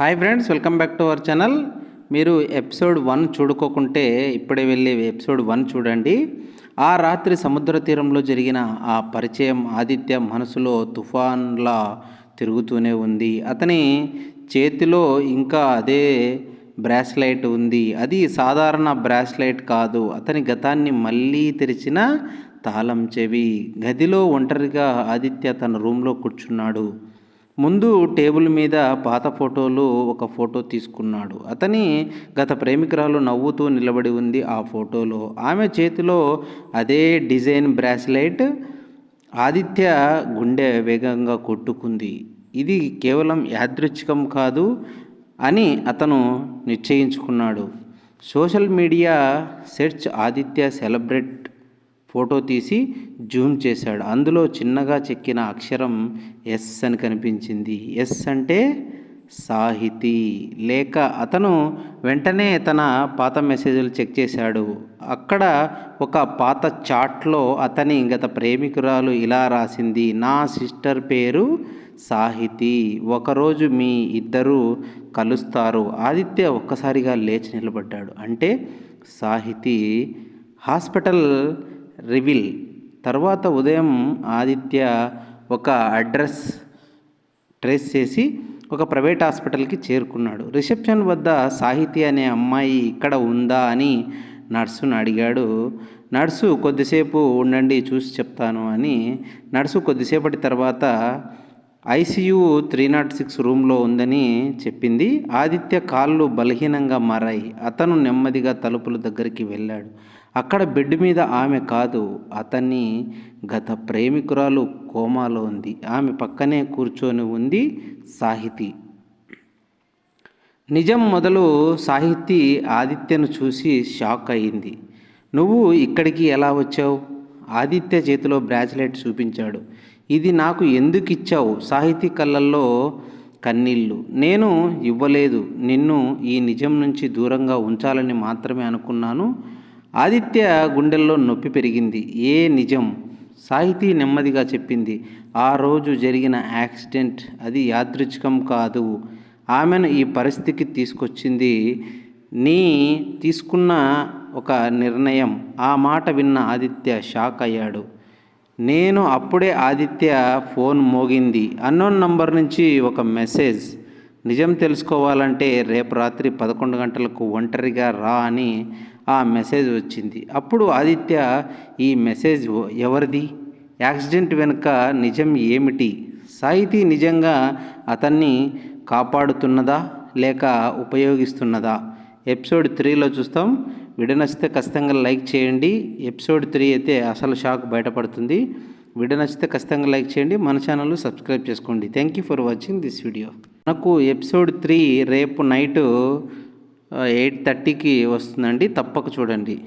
Hi friends welcome back to our channel మీరు episode one చూడుకోకుంటే ఇప్పుడే వెళ్ళి ఎపిసోడ్ వన్ చూడండి. ఆ రాత్రి సముద్ర తీరంలో జరిగిన ఆ పరిచయం ఆదిత్య మనసులో తుఫాన్లా తిరుగుతూనే ఉంది. అతని చేతిలో ఇంకా అదే బ్రాస్లైట్ ఉంది. అది సాధారణ బ్రాస్లైట్ కాదు. అతని గతాన్ని మళ్ళీ తెరిచిన తాళం చెవి. గదిలో ఒంటరిగా ఆదిత్య తన రూమ్లో కూర్చున్నాడు. ముందు టేబుల్ మీద పాత ఫోటోలు ఒక ఫోటో తీసుకున్నాడు. అతని గత ప్రేమికురాలు నవ్వుతూ నిలబడి ఉంది ఆ ఫోటోలో. ఆమె చేతిలో అదే డిజైన్ బ్రాస్లైట్ ఆదిత్య గుండె వేగంగా కొట్టుకుంది. ఇది కేవలం యాదృచ్ఛికం కాదు అని అతను నిశ్చయించుకున్నాడు. Social media search Aditya celebrate photo తీసి జూమ్ చేశాడు. అందులో చిన్నగా చెక్కిన అక్షరం ఎస్ అని కనిపించింది. ఎస్ అంటే సాహితీ. లేక అతను వెంటనే తన పాత మెసేజ్లు చెక్ చేశాడు. అక్కడ ఒక పాత చాట్లో అతని గత ప్రేమికురాలు ఇలా రాసింది. నా సిస్టర్ పేరు సాహితీ. ఒకరోజు మీ ఇద్దరు కలుస్తారు. ఆదిత్య ఒక్కసారిగా లేచి నిలబడ్డాడు. అంటే సాహితీ. హాస్పిటల్ రివిల్ తర్వాత ఉదయం ఆదిత్య ఒక అడ్రస్ ట్రేస్ చేసి ఒక ప్రైవేట్ హాస్పిటల్కి చేరుకున్నాడు. రిసెప్షన్ వద్ద సాహితి అనే అమ్మాయి ఇక్కడ ఉందా అని నర్సును అడిగాడు. నర్సు కొద్దిసేపు ఉండండి చూసి చెప్తాను అని నర్సు కొద్దిసేపటి తర్వాత ఐసీయూ త్రీ నాట్ సిక్స్ రూమ్లో ఉందని చెప్పింది. ఆదిత్య కాళ్ళు బలహీనంగా మారాయి. అతను నెమ్మదిగా తలుపుల దగ్గరికి వెళ్ళాడు. అక్కడ బెడ్ మీద ఆమె కాదు అతన్ని గత ప్రేమికురాలు కోమాలో ఉంది. ఆమె పక్కనే కూర్చొని ఉంది సాహితి. నిజం మొదలు సాహితి ఆదిత్యను చూసి షాక్ అయింది. నువ్వు ఇక్కడికి ఎలా వచ్చావు? ఆదిత్య చేతిలో బ్రాస్లెట్ చూపించాడు. ఇది నాకు ఎందుకు ఇచ్చావు? సాహితీ కళ్ళల్లో కన్నీళ్ళు నేను ఇవ్వలేదు. నిన్ను ఈ నిజం నుంచి దూరంగా ఉంచాలని మాత్రమే అనుకున్నాను. ఆదిత్య గుండెల్లో నొప్పి పెరిగింది. ఏ నిజం? సాహితీ నెమ్మదిగా చెప్పింది. ఆ రోజు జరిగిన యాక్సిడెంట్. అది యాదృచ్ఛికం కాదు. ఆమెను ఈ పరిస్థితికి తీసుకొచ్చింది. నీ తీసుకున్న ఒక నిర్ణయం. ఆ మాట విన్న ఆదిత్య షాక్ అయ్యాడు. నేను అప్పుడే ఆదిత్య ఫోన్ మోగింది. అన్నోన్ నంబర్ నుంచి ఒక మెసేజ్. నిజం తెలుసుకోవాలంటే రేపు రాత్రి పదకొండు గంటలకు ఒంటరిగా రా అని ఆ మెసేజ్ వచ్చింది. అప్పుడు ఆదిత్య ఈ మెసేజ్ ఎవరిది? యాక్సిడెంట్ వెనుక నిజం ఏమిటి? సాహితీ నిజంగా అతన్ని కాపాడుతున్నదా? లేక ఉపయోగిస్తున్నదా? ఎపిసోడ్ త్రీలో చూస్తాం. వీడియో నచ్చితే ఖచ్చితంగా లైక్ చేయండి. ఎపిసోడ్ త్రీ అయితే అసలు షాక్ బయటపడుతుంది. వీడియో నచ్చితే ఖచ్చితంగా లైక్ చేయండి. మన ఛానల్ సబ్స్క్రైబ్ చేసుకోండి. Thank you for watching this video. నాకు ఎపిసోడ్ త్రీ రేపు నైటు ఎయిట్ థర్టీకి వస్తుందండి. తప్పక చూడండి.